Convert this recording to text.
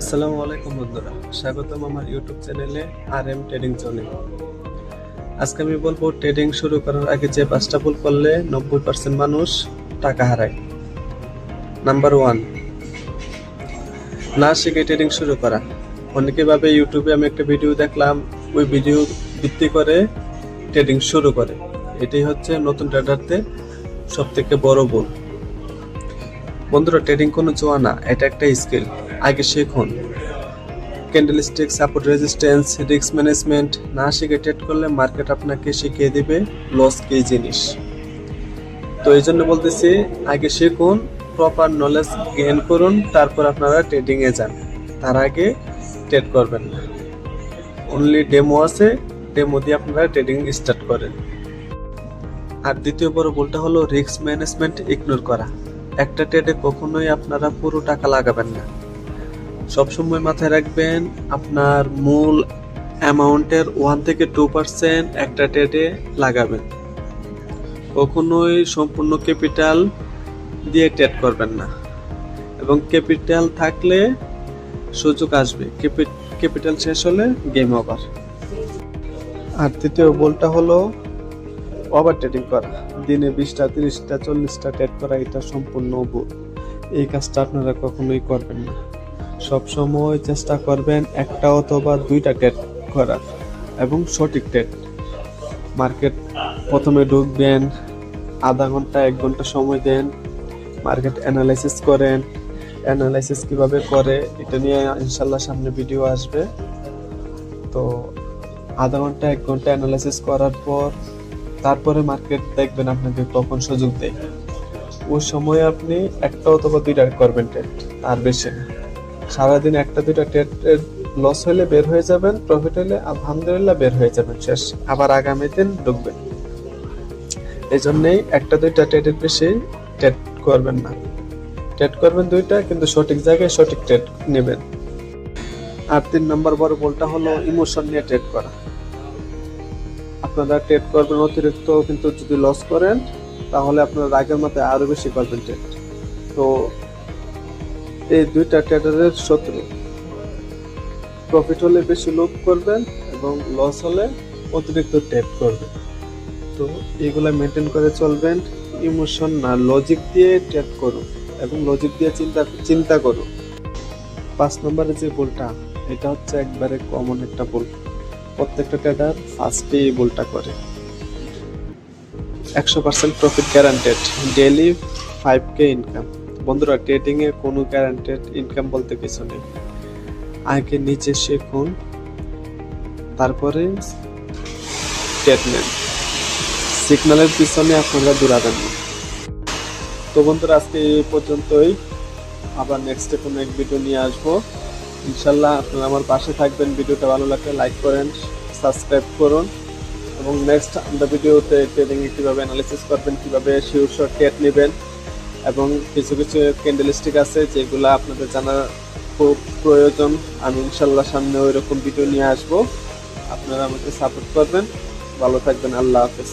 আসসালামু আলাইকুম বন্ধুরা, স্বাগতম আমার ইউটিউব চ্যানেলে আর এম ট্রেডিং জোনে আজকে আমি বলব ট্রেডিং শুরু করার আগে যে পাঁচটা ভুল করলে নব্বই পার্সেন্ট মানুষ টাকা হারায়। নাম্বার ওয়ান না শিখে ট্রেডিং শুরু করা। অনেকে ভাবে ইউটিউবে আমি একটা ভিডিও দেখলাম, ওই ভিডিও ভিত্তি করে ট্রেডিং শুরু করে। এটাই হচ্ছে নতুন ট্রেডারদের সব থেকে বড় ভুল। বন্ধুরা ট্রেডিং কোনো জোয়া না, এটা একটা স্কিল আগে শিখুন। Candlestick support resistance risk management না শিখে ট্রেড করলে মার্কেট আপনাকে শিখিয়ে দেবে লস কি জিনিস। তো এই জন্য বলতেছি, আগে শিখুন প্রপার নলেজ গেইন করুন, তারপর আপনারা ট্রেডিংয়ে যান। তার আগে ট্রেড করবেন না। অনলি ডেমো আছে ডেমো দিয়ে আপনারা ট্রেডিং স্টার্ট করেন। আর দ্বিতীয় বড় ভুলটা হলো রিস্ক ম্যানেজমেন্ট ইগনোর করা। একটা ট্রেডে কখনোই আপনারা পুরো টাকা লাগাবেন না। সবসময় মাথায় রাখবেন, আপনার মূল অ্যামাউন্টের ওয়ান থেকে টু পার্সেন্ট একটা ট্রেডে লাগাবেন। কখনোই সম্পূর্ণ ক্যাপিটাল দিয়ে ট্রেড করবেন না। এবং ক্যাপিটাল থাকলে সুযোগ আসবে। ক্যাপিটাল শেষ হলে গেম ওভার আর তৃতীয় বলটা হলো ওভার ট্রেডিং করা। দিনে বিশটা, তিরিশটা, চল্লিশটা ট্রেড করা, এটা সম্পূর্ণ ভুল এই কাজটা আপনারা কখনোই করবেন না। সব সময় চেষ্টা করবেন একটা অথবা দুইটা ট্রেড করার, এবং সঠিক ট্রেড মার্কেট প্রথমে ঢুকবেন, আধা ঘণ্টা, এক ঘণ্টা সময় দেন মার্কেট অ্যানালাইসিস করেন। অ্যানালাইসিস কীভাবে করে, এটা নিয়ে ইনশাল্লাহ সামনে ভিডিও আসবে। তো আধা ঘণ্টা, এক ঘণ্টা অ্যানালাইসিস করার পর তারপরে মার্কেট দেখবেন আপনাকে কখন সুযোগ দেয়। ওই সময় আপনি একটা অথবা দুইটা করবেন ট্রেড আর বেশি না। সারাদিন একটা দুইটা ট্রেড লস হলে বের হয়ে যাবেন প্রফিট হলে আলহামদুলিল্লাহ বের হয়ে যাবেন শেষ। আবার আগামী দিন ঢুকবেন। এই জন্যই একটা দুইটা ট্রেডের বেশি ট্রেড করবেন না। ট্রেড করবেন দুইটা, কিন্তু সঠিক জায়গায় সঠিক ট্রেড নেবেন। আর তিন নম্বর বড় বলটা হলো ইমোশন নিয়ে ট্রেড করা। আপনারা ট্রেড করবেন অতিরিক্ত কিন্তু যদি লস করেন, তাহলে আপনারা আগের মতো আরও বেশি করবেন ট্রেড তো এই দুইটা ট্রেডারের শত্রু। প্রফিট হলে বেশি লোভ করবেন এবং লস হলে অতিরিক্ত ট্রেড করবেন। তো এগুলা মেনটেন করে চলবেন ইমোশন না লজিক দিয়ে ট্রেড করুন এবং লজিক দিয়ে চিন্তা চিন্তা করুন। পাঁচ নম্বরে যে ভুলটা, এটা হচ্ছে একবারে কমন একটা ভুল। প্রত্যেকটা ট্রেডার ফার্স্টে এই ভুলটা করে। একশো percent profit guaranteed daily five কে ইনকাম বন্ধুরা ট্রেডিং এ কোনো গ্যারান্টেড ইনকাম বলতে কিছু নেই। আগে নিচে শিখুন, তারপরে নেন সিগন্যালের পিছনে আপনারা দৌড়াবেন না। তো বন্ধুরা, আজকে এই পর্যন্তই। আবার নেক্সটে কোনো এক ভিডিও নিয়ে আসব। ইনশাল্লাহ আপনারা আমার পাশে থাকবেন, ভিডিওটা ভালো লাগলে লাইক করেন সাবস্ক্রাইব করুন এবং নেক্সট আমরা ভিডিওতে ট্রেডিং কীভাবে অ্যানালিসিস করবেন, কীভাবে শিওর ট্রেড নেবেন এবং কিছু কিছু ক্যান্ডেলস্টিক আছে যেগুলো আপনাদের জানা খুব প্রয়োজন। আমি ইনশাল্লাহ সামনে ওই রকম ভিডিও নিয়ে আসব। আপনারা আমাকে সাপোর্ট করবেন। ভালো থাকবেন, আল্লাহ হাফেজ।